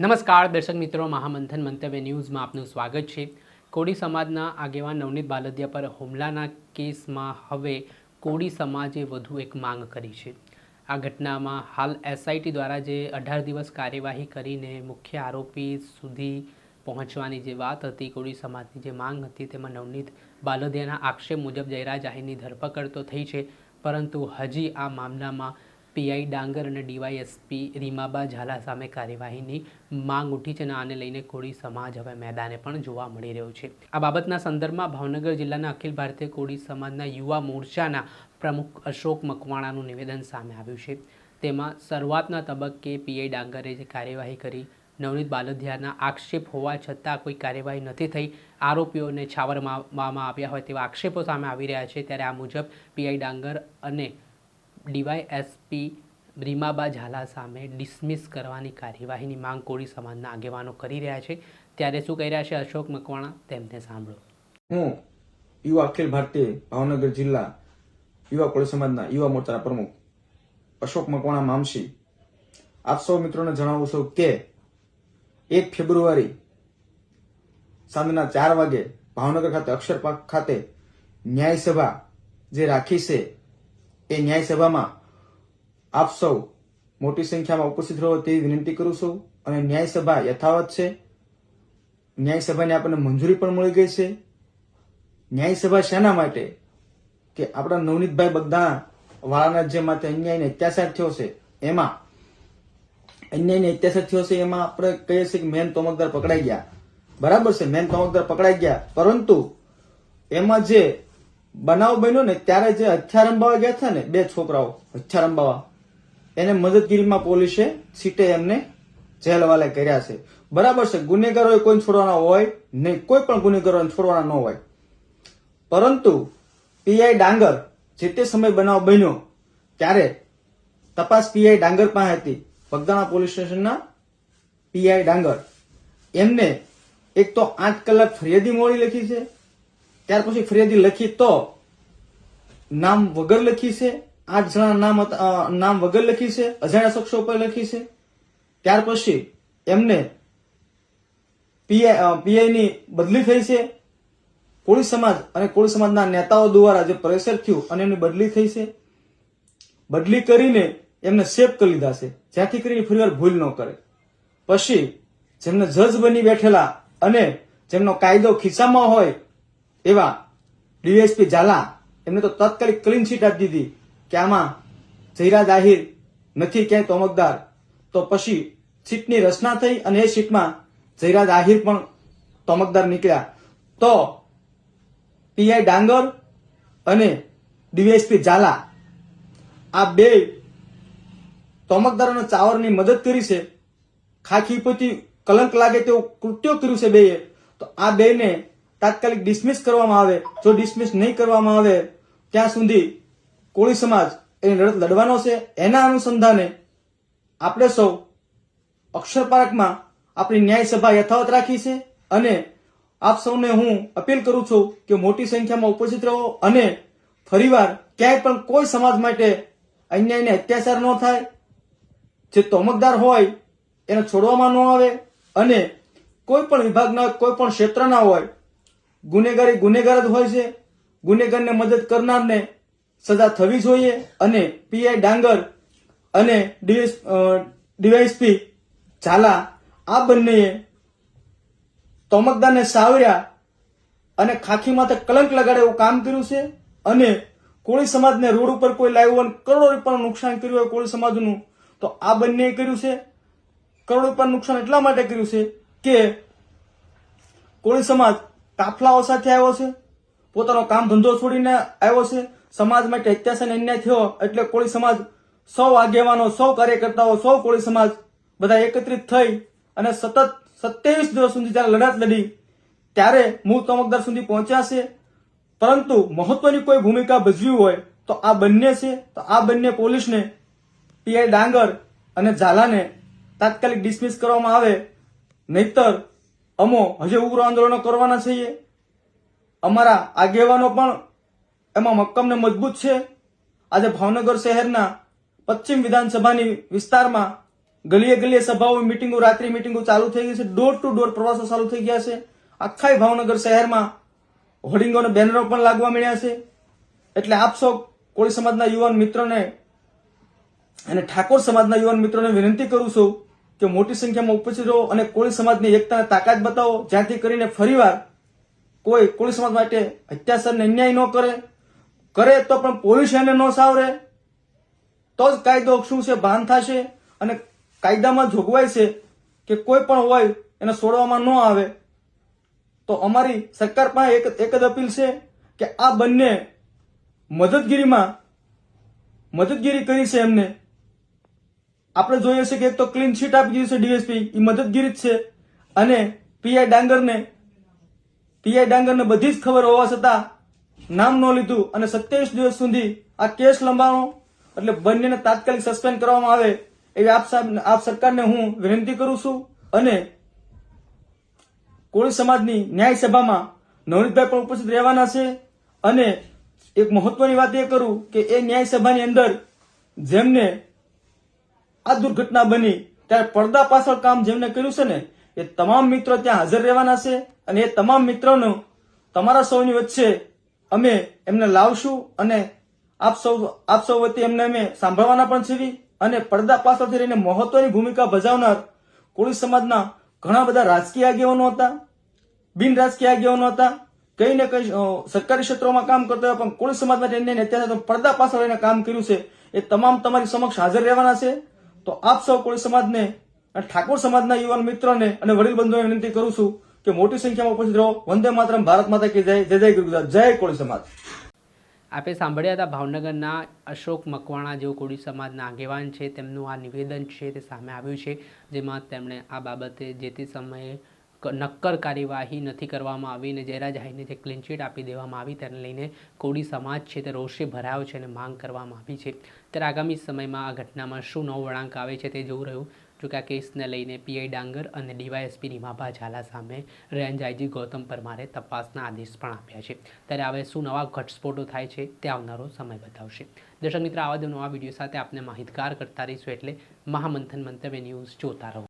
નમસ્કાર, દર્શક મિત્રો. મહામંથન મંતવ્ય ન્યૂઝમાં આપનું સ્વાગત છે. કોળી સમાજના આગેવાન નવનીત બાલદિયા પર હુમલાના કેસમાં હવે કોળી સમાજે વધુ એક માંગ કરી છે. આ ઘટનામાં હાલ એસઆઈટી દ્વારા જે અઢાર દિવસ કાર્યવાહી કરીને મુખ્ય આરોપી સુધી પહોંચવાની જે વાત હતી કોળી સમાજની જે માંગ હતી, તેમાં નવનીત બાલદિયાના આક્ષેપ મુજબ જયરાજ આહિરની ધરપકડ તો થઈ છે, પરંતુ હજી આ મામલામાં પીઆઈ ડાંગર અને ડીવાયએસપી રીમાબા ઝાલા સામે કાર્યવાહીની માંગ ઉઠી છે અને આને લઈને કોળી સમાજ હવે મેદાને પણ જોવા મળી રહ્યો છે. આ બાબતના સંદર્ભમાં ભાવનગર જિલ્લાના અખિલ ભારતીય કોળી સમાજના યુવા મોરચાના પ્રમુખ અશોક મકવાણાનું નિવેદન સામે આવ્યું છે. તેમાં શરૂઆતના તબક્કે પીઆઈ ડાંગરે જે કાર્યવાહી કરી, નવનીત બાલદિયાના આક્ષેપ હોવા છતાં કોઈ કાર્યવાહી નથી થઈ. આરોપીઓને છાવરવામાં આવ્યા હોય તેવા આક્ષેપો સામે આવી રહ્યા છે. ત્યારે આ મુજબ પીઆઈ ડાંગર અને ડીવાયએસપી રીમાબા ઝાલા સામે ડિસમિસ કરવાની કાર્યવાહીની માંગ કોળી સમાજના આગેવાનો કરી રહ્યા છે. ત્યારે શું કહી રહ્યા છે અશોક મકવાણા? તેમને સાંભળો. હું યુવા અખિલ ભારતીય ભાવનગર જિલ્લા યુવા કોળી સમાજના યુવા મોરચાના પ્રમુખ અશોક મકવાણા મામસી આપ સૌ મિત્રોને જણાવું છું કે એક ફેબ્રુઆરી સાંજના ચાર વાગે ભાવનગર ખાતે અક્ષર પાર્ક ખાતે ન્યાય સભા જે રાખી છે એ ન્યાય સભામાં આપ સૌ મોટી સંખ્યામાં ઉપસ્થિત રહો તેવી વિનંતી કરું છું અને ન્યાય સભા યથાવત છે. ન્યાય સભાને આપણને મંજૂરી પણ મળી ગઈ છે. ન્યાય સભા શાના માટે કે આપણા નવનીતભાઈ બગદાણા વાળાના જે માટે અન્યાય ને અત્યાચાર થયો છે, એમાં અન્યાય ને અત્યાચાર થયો છે, એમાં આપણે કહીએ છીએ કે મેન તોમકદાર પકડાઈ ગયા. બરાબર છે, મેન તોમકદાર પકડાઈ ગયા. પરંતુ એમાં જે બનાવ બન્યો ને ત્યારે જે હથિયાર અંબાવા ગયા હતા ને, બે છોકરાઓ હથિયાર અંબાવા એને મદદગીરીમાં પોલીસે સીટે એમને જેલ વાલે કર્યા છે. બરાબર છે, ગુનેગારોએ કોઈ છોડવાના હોય નહીં, કોઈ પણ ગુનેગારોને છોડવાના ન હોય. પરંતુ પીઆઈ ડાંગર જે તે સમય બનાવ બન્યો, ત્યારે તપાસ પીઆઈ ડાંગર પાસે હતી બગદાણા પોલીસ સ્ટેશનના પીઆઈ ડાંગર. એમને એક તો આઠ કલાક ફરિયાદી મોડી લખી છે ત્યાર પછી ફરિયાદી લખી તો નામ વગર લખી છે, આઠ જણા નામ નામ વગર લખી છે, અજાણ્યા શખ્સો પર લખી છે. ત્યાર પછી એમને પીઆઈ પીઆઈની બદલી થઈ છે. કોળી સમાજ અને કોળી સમાજના નેતાઓ દ્વારા જે પ્રેશર થયું અને એમની બદલી થઈ છે. બદલી કરીને એમને સેફ કરી લીધા છે. જ્યાંથી કરીને ફરીવાર ભૂલ ન કરે. પછી જેમને જજ બની બેઠેલા અને જેમનો કાયદો ખિસ્સામાં હોય એવા ડીએસપી ઝાલા એમને તો તાત્કાલિક ક્લીન શીટ આપી દીધી કે આમાં જયરાજ આહિર નથી ક્યાંય તોમકદાર. તો પછી સીટની રચના થઈ અને એ સીટમાં જયરાજ આહિર પણ તોમકદાર નીકળ્યા. તો પીઆઈ ડાંગર અને ડીએસપી ઝાલા આ બે તોમકદારોના ચાવરની મદદ કરી છે. ખાખી પોતી કલંક લાગે તેવું કૃત્યો કર્યું છે બેએ. તો આ બેને તાત્કાલિક ડિસમિસ કરવામાં આવે. જો ડિસમિસ નહીં કરવામાં આવે, ત્યાં સુધી કોળી સમાજ એની લડત લડવાનો છે. એના અનુસંધાને આપણે સૌ અક્ષર પાર્કમાં આપણી ન્યાય સભા યથાવત રાખી છે અને આપ સૌને હું અપીલ કરું છું કે મોટી સંખ્યામાં ઉપસ્થિત રહો અને ફરીવાર ક્યાંય પણ કોઈ સમાજ માટે અન્યાયને અત્યાચાર ન થાય. જે તોમકદાર હોય એને છોડવામાં ન આવે અને કોઈ પણ વિભાગના, કોઈ પણ ક્ષેત્રના હોય ગુનેગારી ગુનેગાર જ હોય છે. ગુનેગારને મદદ કરનારને સજા થવી જોઈએ અને પીઆઈ ડાંગર અને ડીવાયસપી ઝાલા આ બંનેએ તોમકદારને સાવર્યા અને ખાખી માથે કલંક લગાડે એવું કામ કર્યું છે અને કોળી સમાજને રોડ ઉપર કોઈ લાવ્યું અને કરોડો રૂપિયાનું નુકસાન કર્યું હોય કોળી સમાજનું, તો આ બંનેએ કર્યું છે. કરોડો રૂપિયાનું નુકસાન એટલા માટે કર્યું છે કે કોળી સમાજ કાફલાઓ સાથે આવ્યો છે. પોતાનો કામ ધંધો છોડીને આવ્યો છે. સમાજ માટે અત્યાચાર અને અન્યાય થયો એટલે કોળી સમાજ સૌ આગેવાનો, સૌ કાર્યકર્તાઓ, સૌ કોળી સમાજ બધા એકત્રિત થઈ અને સતત સત્યાવીસ દિવસ સુધી જ્યારે લડત લડી, ત્યારે મૂળ તમકદાર સુધી પહોંચ્યા છે. પરંતુ મહત્વની કોઈ ભૂમિકા ભજવી હોય તો આ બંને છે. તો આ બંને પોલીસને, પીઆઈ ડાંગર અને ઝાલાને તાત્કાલિક ડિસમિસ કરવામાં આવે. નહીતર અમો હજે ઉગ્ર આંદોલનો કરવાના છીએ. અમારા આગેવાનો પણ એમાં મક્કમને મજબૂત છે. આજે ભાવનગર શહેરના પશ્ચિમ વિધાનસભાની વિસ્તારમાં ગલીએ ગલીએ સભાઓ, મિટિંગો, રાત્રિ મિટિંગો ચાલુ થઈ ગઈ છે. ડોર ટુ ડોર પ્રવાસો ચાલુ થઈ ગયા છે. આખા ભાવનગર શહેરમાં હોર્ડિંગો અને બેનરો પણ લાગવા મળ્યા છે. એટલે આપ સૌ કોળી સમાજના યુવાન મિત્રોને અને ઠાકોર સમાજના યુવાન મિત્રોને વિનંતી કરું છું કે મોટી સંખ્યામાં ઉપસ્થિત રહો અને કોળી સમાજની એકતાને તાકાત બતાવો. જ્યાંથી કરીને ફરીવાર કોઈ કોળી સમાજ માટે અત્યાચાર ને અન્યાય ન કરે. કરે તો પણ પોલીસ એને ન સાવરે. તો જ કાયદો શું છે? ભાન થશે અને કાયદામાં જોગવાઈ છે કે કોઈ પણ હોય એને છોડવામાં ન આવે. તો અમારી સરકાર પાસે એક એક જ અપીલ છે કે આ બંને મદદગીરીમાં મદદગીરી કરી છે એમને. આપણે જોઈએ છે કે એક તો ક્લીન શીટ આપી દીધી છે ડીએસપી એ મદદગીરી જ છે. અને પીઆઈ ડાંગરને પીઆઈ ડાંગરને બધી જ ખબર હોવા છતાં નામ ન લીધું અને સત્યાવીસ દિવસ સુધી આ કેસ લંબાણો, એટલે બંનેને તાત્કાલિક સસ્પેન્ડ કરવામાં આવે એવી આપ આપ સરકારને હું વિનંતી કરું છું. અને કોળી સમાજની ન્યાય સભામાં નવનીતભાઈ પણ ઉપસ્થિત રહેવાના છે. અને એક મહત્વની વાત એ કરું કે એ ન્યાય સભાની અંદર જેમને આ દુર્ઘટના બની. ત્યારે પડદા પાછળ કામ જેમને કર્યું છે ને, એ તમામ મિત્રો ત્યાં હાજર રહેવાના છે અને એ તમામ મિત્રોનો તમારા સૌની વચ્ચે અમે એમને લાવશું અને આપ સૌ આપ સૌ વતી એમને અમે સાંભળવાના પણ છીએ અને પડદા પાછળથી રહીને મહત્વની ભૂમિકા ભજવનાર કોળી સમાજના ઘણા બધા રાજકીય આગેવાનો હતા, બિન રાજકીય આગેવાનો હતા, કઈ ને કઈ સરકારી ક્ષેત્રોમાં કામ કરતા હોય પણ કોળી સમાજ માટે અન્યાય પડદા પાછળ રહીને કામ કર્યું છે. એ તમામ તમારી સમક્ષ હાજર રહેવાના છે. તો આપ સૌ કોળી સમાજને અને ઠાકોર સમાજના યુવાન મિત્રોને અને વડીલ બંધુઓને વિનંતી કરું છું કે મોટી સંખ્યામાં ઉપસ્થિત રહો. વંદે માતરમ, ભારત માતા કે જય. જય જય ગુરુ ગુજરાત જય કોળી સમાજ. આપે સાંભળ્યા હતા ભાવનગરના અશોક મકવાણા જેઓ કોળી સમાજના આગેવાન છે. તેમનું આ નિવેદન છે તે સામે આવ્યું છે, જેમાં તેમણે આ બાબતે જે તે સમયે નક્કર કાર્યવાહી નથી કરવામાં આવી અને જયરા જાહીને જે ક્લીન ચીટ આપી દેવામાં આવી તેને લઈને કોડી સમાજ છે તે રોષે ભરાયો છે અને માંગ કરવામાં આવી છે. ત્યારે આગામી સમયમાં આ ઘટનામાં શું નવો વળાંક આવે છે તે જોવું રહ્યું. જો કે આ કેસને લઈને પીઆઈ ડાંગર અને ડીવાયએસપી નિમાભા ઝાલા સામે રેન્જ આઈજી ગૌતમ પરમારે તપાસના આદેશ પણ આપ્યા છે. ત્યારે હવે શું નવા ઘટસ્ફોટો થાય છે તે આવનારો સમય બતાવશે. દર્શક મિત્ર, આવા નવા વીડિયો સાથે આપને માહિતગાર કરતા રહીશું એટલે મહામંથન મંતવ્ય ન્યૂઝ જોતા રહો.